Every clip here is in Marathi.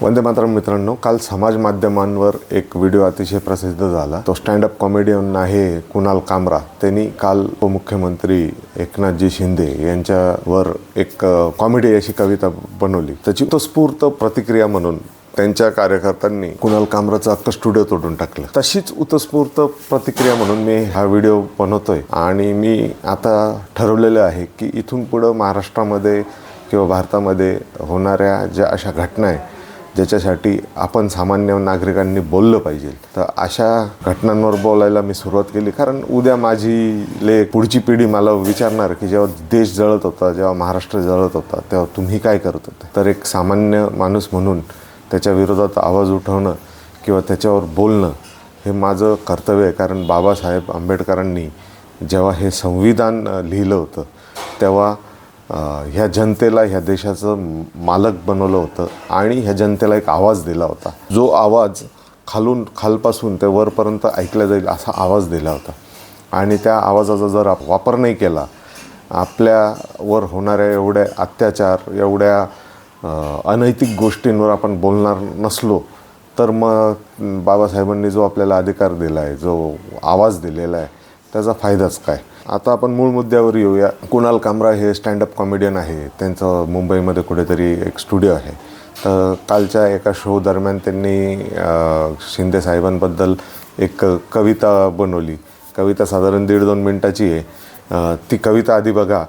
वंदे मातरम मित्रांनो काल समाज माध्यमांवर एक व्हिडिओ अतिशय प्रसिद्ध झाला. तो स्टँडअप कॉमेडियन आहे कुणाल कामरा. त्यांनी काल उपमुख्यमंत्री एकनाथजी शिंदे यांच्यावर एक कॉमेडी अशी कविता बनवली. त्याची तो स्फूर्त प्रतिक्रिया म्हणून त्यांच्या कार्यकर्त्यांनी कुणाल कामराचा अख्खा स्टुडिओ तोडून टाकला. तशीच उत्स्फूर्त प्रतिक्रिया म्हणून मी हा व्हिडिओ बनवतोय. आणि मी आता ठरवलेलं आहे की इथून पुढं महाराष्ट्रामध्ये किंवा भारतामध्ये होणाऱ्या ज्या अशा घटना आहे ज्याच्यासाठी आपण सामान्य नागरिकांनी बोललं पाहिजे. तर अशा घटनांवर बोलायला मी सुरुवात केली. कारण उद्या माझी ले पुढची पिढी मला विचारणार की जेव्हा देश जळत होता जेव्हा महाराष्ट्र जळत होता तेव्हा तुम्ही काय करत होते? तर एक सामान्य माणूस म्हणून त्याच्या विरोधात आवाज उठवणं किंवा त्याच्यावर बोलणं हे माझं कर्तव्य आहे. कारण बाबासाहेब आंबेडकरांनी जेव्हा हे संविधान लिहिलं होतं तेव्हा ह्या जनतेला ह्या देशाचं मालक बनवलं होतं आणि ह्या जनतेला एक आवाज दिला होता. जो आवाज खालून खालपासून ते वरपर्यंत ऐकला जाईल असा आवाज दिला होता. आणि त्या आवाजाचा जर आप- वापर नाही केला आपल्यावर होणाऱ्या एवढ्या अत्याचार एवढ्या अनैतिक गोष्टींवर आपण बोलणार नसलो तर मग बाबासाहेबांनी जो आपल्याला अधिकार दिला आहे जो आवाज दिलेला आहे त्याचा फायदाच काय? आता आपण मूळ मुद्द्यावर येऊया. कुणाल कामरा हे स्टँडअप कॉमेडियन आहे. त्यांचं मुंबईमध्ये कुठेतरी एक स्टुडिओ आहे. तर कालच्या एका शो दरम्यान त्यांनी शिंदे साहेबांबद्दल एक कविता बनवली. कविता साधारण दीड दोन मिनटाची आहे. ती कविता आधी बघा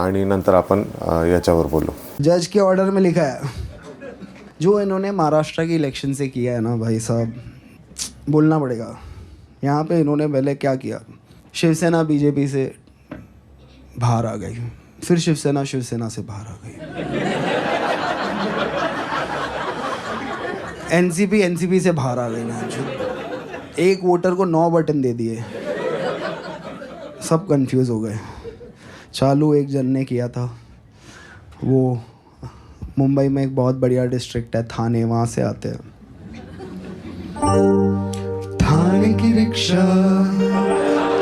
आणि नंतर आपण याच्यावर बोलू. जज के ऑर्डर में लिखा है। जो इन्होंने महाराष्ट्र की इलेक्शन से किया है ना भाई साहब बोलना पड़ेगा। यहाँ पे इन्होंने पहले क्या किया? शिवसेना बीजेपी से बाहर आ गई। फिर शिवसेना शिवसेना से बाहर आ गई। एनसीपी एनसीपी से बाहर आ गई ना एक वोटर को नौ बटन दे दिए। सब कंफ्यूज हो गए। चालू एक जन ने किया था। वो मुंबई में एक बहुत बढ़िया डिस्ट्रिक्ट है, थाने, वहाँ से आते हैं। थाने की रिक्शा।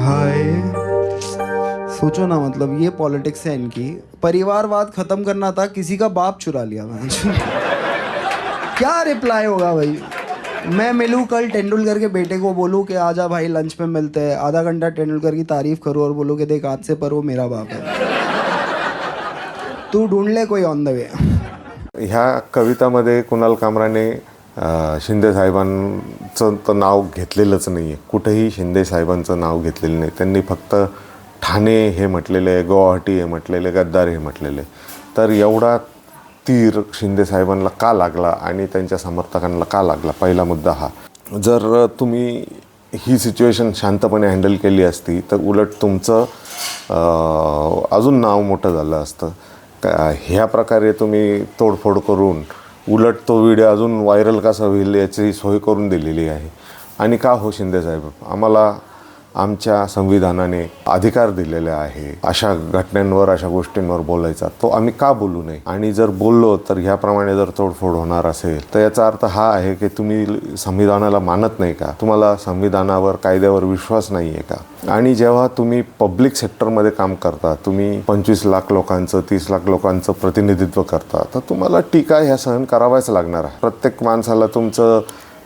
हाय। सोचो ना मतलब ये पॉलिटिक्स है इनकी। परिवारवाद खत्म करना था, किसी का बाप चुरा लिया क्या रिप्लाई होगा भाई? मैं मिलूँ कल तेंदुलकर के बेटे को, बोलूँ कि आजा भाई लंच में मिलते हैं। आधा घंटा तेंदुलकर की तारीफ़ करूँ और बोलूँ कि देख आज से पर वो मेरा बाप है। तू ढूंढ ले कोई ऑन द वे ह्या कवितामध्ये कुणाल कामराने शिंदे साहेबांचं तर नाव घेतलेलंच नाही आहे कुठेही शिंदे साहेबांचं नाव घेतलेलं नाही. त्यांनी फक्त ठाणे हे म्हटलेलं आहे गुवाहाटी हे म्हटलेलं आहे गद्दार हे म्हटलेलं. आहे तर एवढा तीर शिंदे साहेबांना का लागला आणि त्यांच्या समर्थकांना का लागला? पहिला मुद्दा हा. जर तुम्ही ही सिच्युएशन शांतपणे हँडल केली असती तर उलट तुमचं अजून नाव मोठं झालं असतं. का ह्या प्रकारे तुम्ही तोडफोड करून उलट तो व्हिडिओ अजून व्हायरल कसा होईल याची सोय करून दिलेली आहे. आणि का हो शिंदे साहेब? आम्हाला आमच्या संविधानाने अधिकार दिलेले आहे. अशा घटनांवर अशा गोष्टींवर बोलायचा. तो आम्ही का बोलू नये? आणि जर बोललो तर ह्याप्रमाणे जर तोडफोड होणार असेल तर याचा अर्थ हा आहे की तुम्ही संविधानाला मानत नाही का? तुम्हाला संविधानावर कायद्यावर विश्वास नाही आहे का? आणि जेव्हा तुम्ही पब्लिक सेक्टरमध्ये काम करता तुम्ही पंचवीस लाख लोकांचं तीस लाख लोकांचं प्रतिनिधित्व करता तर तुम्हाला टीका ह्या सहन कराव्याच लागणार आहे. प्रत्येक माणसाला तुमचं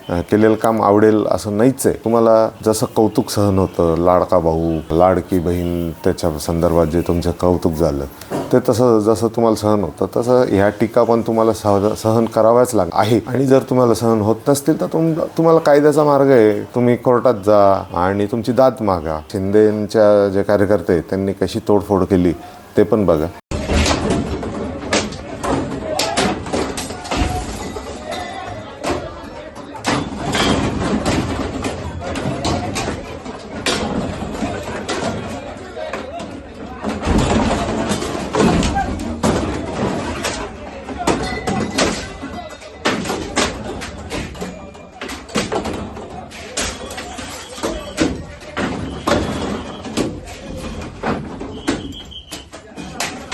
केलेलं काम आवडेल असं नाहीच आहे. तुम्हाला जसं कौतुक सहन होतं लाडका भाऊ लाडकी बहीण त्याच्या संदर्भात जे तुमचं कौतुक झालं ते तसं जसं तुम्हाला सहन होतं तसं ह्या टीका पण तुम्हाला सह सहन कराव्याच लाग आहे. आणि जर तुम्हाला सहन होत नसतील तर तुम तुम्हाला कायद्याचा मार्ग आहे. तुम्ही कोर्टात जा आणि तुमची दाद मागा. शिंदेच्या जे कार्यकर्ते आहेत, त्यांनी कशी तोडफोड केली ते पण बघा.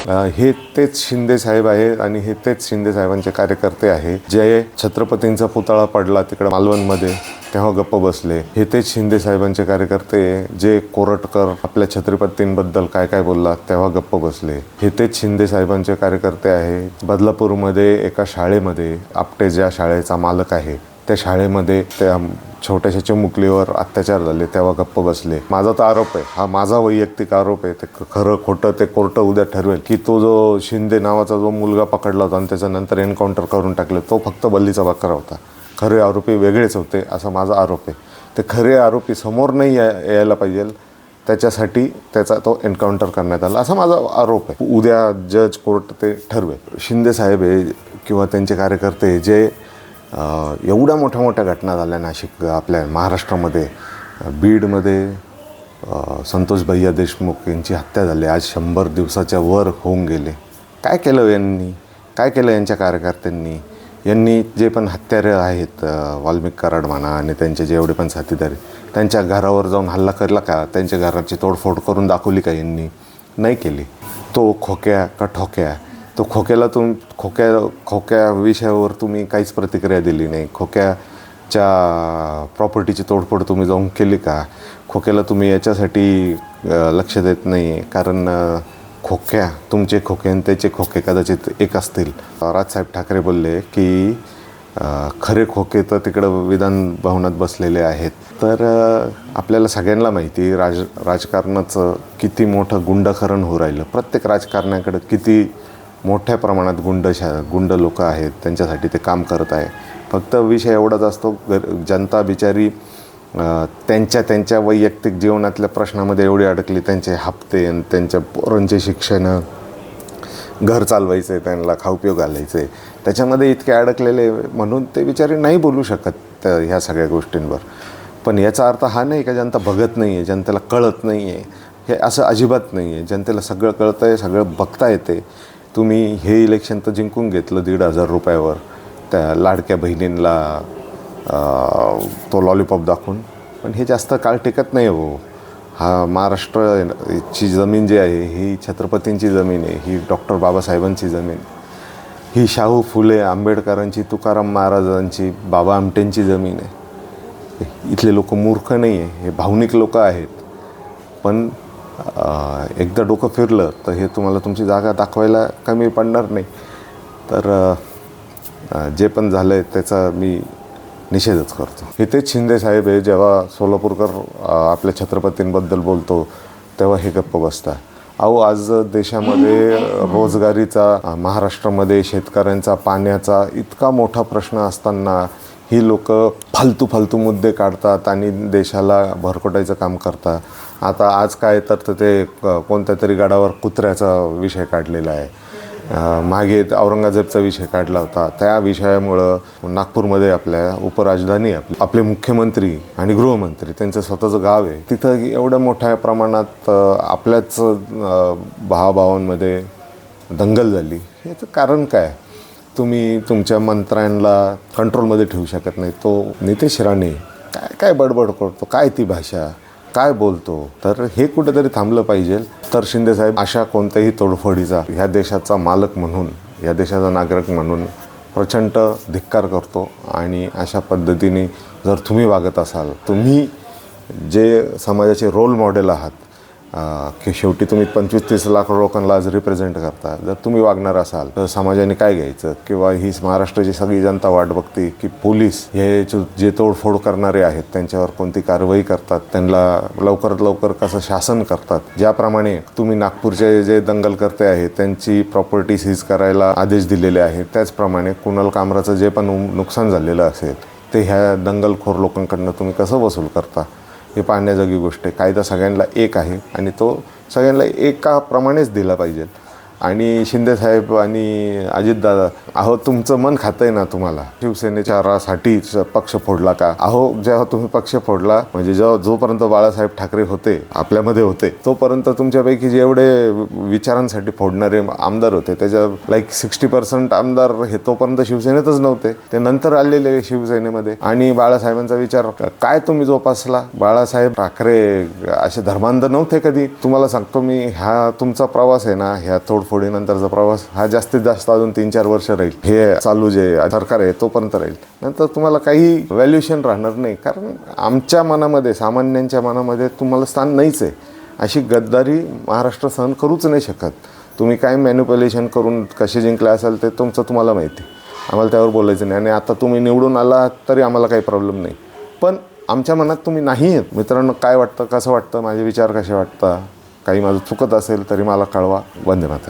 हे तेच शिंदे साहेब आहेत आणि हे तेच शिंदे साहेबांचे कार्यकर्ते आहे जे छत्रपतींचा पुतळा पडला तिकडे मालवणमध्ये तेव्हा गप्प बसले. हे तेच शिंदे साहेबांचे कार्यकर्ते जे कोरटकर आपल्या छत्रपतींबद्दल काय काय बोलला तेव्हा गप्प बसले. हे तेच शिंदे साहेबांचे कार्यकर्ते आहे. बदलापूरमध्ये एका शाळेमध्ये आपटे ज्या शाळेचा मालक आहे त्या शाळेमध्ये त्या छोट्याशा चिमुकलीवर अत्याचार झाले तेव्हा गप्प बसले. माझा तर आरोप आहे. हा माझा वैयक्तिक आरोप आहे. ते ख- खरं खोटं ते कोर्ट उद्या ठरवेल. की तो जो शिंदे नावाचा जो मुलगा पकडला होता आणि त्याच्यानंतर एन्काउंटर करून टाकले तो फक्त बल्लीचा बकरा होता. खरे आरोपी वेगळेच होते असा माझा आरोप आहे. ते खरे आरोपी समोर नाही या यायला पाहिजे. त्याच्यासाठी त्याचा तो एन्काउंटर करण्यात आला असा माझा आरोप आहे. उद्या जज कोर्ट ते ठरवेल. शिंदे साहेब हे किंवा त्यांचे कार्यकर्ते जे एवढ्या मोठ्या मोठ्या घटना झाल्या नाशिक आपल्या महाराष्ट्रामध्ये. बीडमध्ये संतोष भैया देशमुख यांची हत्या झाली. आज शंभर दिवसाच्या वर होऊन गेले. काय केलं यांनी? काय केलं यांच्या कार्यकर्त्यांनी? यांनी जे पण हत्यारे आहेत वाल्मिक कराड म्हणा आणि त्यांचे जे एवढे पण साथीदार त्यांच्या घरावर जाऊन हल्ला केला का? त्यांच्या घराची तोडफोड करून दाखवली का यांनी? नाही केली. तो खोक्या का ठोक्या तो खोक्याला तुम खोक्या खोक्या विषयावर तुम्ही काहीच प्रतिक्रिया दिली नाही. खोक्याच्या प्रॉपर्टीची तोडफोड तुम्ही जाऊन केली का? खोक्याला तुम्ही याच्यासाठी लक्ष देत नाही कारण खोक्या तुमचे खोके आणि त्याचे खोके कदाचित एक असतील. राजसाहेब ठाकरे बोलले की खरे खोके तर तिकडं विधान भवनात बसलेले आहेत. तर आपल्याला सगळ्यांना माहिती राज राजकारणाचं किती मोठं गुंडखरण होऊ राहिलं. प्रत्येक राजकारण्याकडं किती मोठ्या प्रमाणात गुंड शा गुंड लोकं आहेत त्यांच्यासाठी ते काम करत आहे. फक्त विषय एवढाच असतो गर जनता बिचारी त्यांच्या त्यांच्या वैयक्तिक जीवनातल्या प्रश्नामध्ये एवढी अडकली त्यांचे हप्ते आणि त्यांच्या पोरांचे शिक्षण घर चालवायचं आहे त्यांना खाऊपिऊ घालायचं आहे त्याच्यामध्ये इतके अडकलेले म्हणून ते बिचारे नाही बोलू शकत ह्या सगळ्या गोष्टींवर. पण याचा अर्थ हा नाही का जनता बघत नाही आहे जनतेला कळत नाही आहे हे असं अजिबात नाही आहे जनतेला सगळं कळतं आहे सगळं बघता येते तुम्ही हे इलेक्शन तर जिंकून घेतलं दीड हजार रुपयावर. त्या लाडक्या बहिणींना तो लॉलीपॉप दाखवून. पण हे जास्त काळ टिकत नाही हो. हा महाराष्ट्रची जमीन जी आहे ही छत्रपतींची जमीन आहे ही डॉक्टर बाबासाहेबांची जमीन. ही शाहू फुले आंबेडकरांची तुकाराम महाराजांची बाबा आमटेंची जमीन आहे. इथले लोक मूर्ख नाही आहे हे भावनिक लोक आहेत. पण एकदा डोकं फिरलं तर हे तुम्हाला तुमची जागा दाखवायला कमी पडणार नाही. तर जे पण झालं आहे त्याचा मी निषेधच करतो. हितेश शिंदे साहेब हे जेव्हा सोलापूरकर आपल्या छत्रपतींबद्दल बोलतो तेव्हा हे गप्प बसतात. अहो आज देशामध्ये रोजगारीचा महाराष्ट्रामध्ये शेतकऱ्यांचा पाण्याचा इतका मोठा प्रश्न असताना ही लोक फालतू फालतू मुद्दे काढतात आणि देशाला भरकटायचं काम करतात. आता आज काय तर ते कोणत्या तरी गडावर कुत्र्याचा विषय काढलेला आहे. मागे औरंगजेबचा विषय काढला होता. त्या विषयामुळं नागपूरमध्ये आपल्या उपराजधानी आपली आपले मुख्यमंत्री आणि गृहमंत्री त्यांचं स्वतःचं गाव आहे. तिथं एवढ्या मोठ्या प्रमाणात आपल्याच भावाभावांमध्ये दंगल झाली. याचं कारण काय? तुम्ही तुमच्या मंत्र्यांना कंट्रोलमध्ये ठेवू शकत नाही. तो नितेश राणे काय काय बडबड करतो? काय ती भाषा? काय बोलतो? तर हे कुठेतरी थांबलं पाहिजे. तर शिंदेसाहेब अशा कोणत्याही तोडफोडीचा ह्या देशाचा मालक म्हणून या देशाचा नागरिक म्हणून प्रचंड धिक्कार करतो आणि अशा पद्धतीने जर तुम्ही वागत असाल तुम्ही जे समाजाचे रोल मॉडेल आहात की शेवटी तुम्ही पंचवीस तीस लाख लोकांना आज रिप्रेझेंट करता. जर तुम्ही वागणार असाल तर समाजाने काय घ्यायचं? किंवा ही महाराष्ट्राची सगळी जनता वाट बघते की पोलीस हे जे तोडफोड करणारे आहेत त्यांच्यावर कोणती कारवाई करतात? त्यांना लवकरात लवकर कसं शासन करतात? ज्याप्रमाणे तुम्ही नागपूरचे जे दंगलकर्ते आहेत त्यांची प्रॉपर्टी सीज करायला आदेश दिलेले आहेत त्याचप्रमाणे कुणाल कामराचं जे पण नुकसान झालेलं असेल ते ह्या दंगलखोर लोकांकडनं तुम्ही कसं वसूल करता? हे पाहण्याजोगी गोष्ट आहे. कायदा सगळ्यांना एक आहे आणि तो सगळ्यांना एकाप्रमाणेच दिला पाहिजे. आणि शिंदेसाहेब आणि अजितदादा अहो तुमचं मन खातंय ना तुम्हाला? शिवसेनेच्या रासाठी पक्ष फोडला का? अहो जेव्हा तुम्ही पक्ष फोडला म्हणजे जेव्हा जोपर्यंत बाळासाहेब ठाकरे होते आपल्यामध्ये होते तोपर्यंत तुमच्यापैकी जेवढे विचारांसाठी फोडणारे आमदार होते त्याच्या लाईक सिक्स्टी पर्सेंट आमदार हे तोपर्यंत शिवसेनेतच नव्हते. ते नंतर आलेले शिवसेनेमध्ये. आणि बाळासाहेबांचा विचार काय तुम्ही जोपासला? बाळासाहेब ठाकरे असे धर्मांध नव्हते कधी? तुम्हाला सांगतो मी हा तुमचा प्रवास आहे ना ह्या फोडीनंतरचा प्रवास हा जास्तीत जास्त अजून तीन चार वर्ष राहील. हे चालू जे सरकार आहे तोपर्यंत राहील. नंतर तुम्हाला काही व्हॅल्युएशन राहणार नाही. कारण आमच्या मनामध्ये सामान्यांच्या मनामध्ये तुम्हाला स्थान नाहीच आहे. अशी गद्दारी महाराष्ट्र सहन करूच नाही शकत. तुम्ही काय मॅन्युप्युलेशन करून कसे जिंकले असाल ते तुमचं तुम्हाला माहिती आम्हाला त्यावर बोलायचं नाही. आणि आता तुम्ही निवडून आला तरी आम्हाला काही प्रॉब्लेम नाही. पण आमच्या मनात तुम्ही नाही आहेत. मित्रांनो काय वाटतं कसं वाटतं? माझे विचार कसे वाटतं? काही माझं चुकत असेल तरी मला कळवा. वंदे मात्र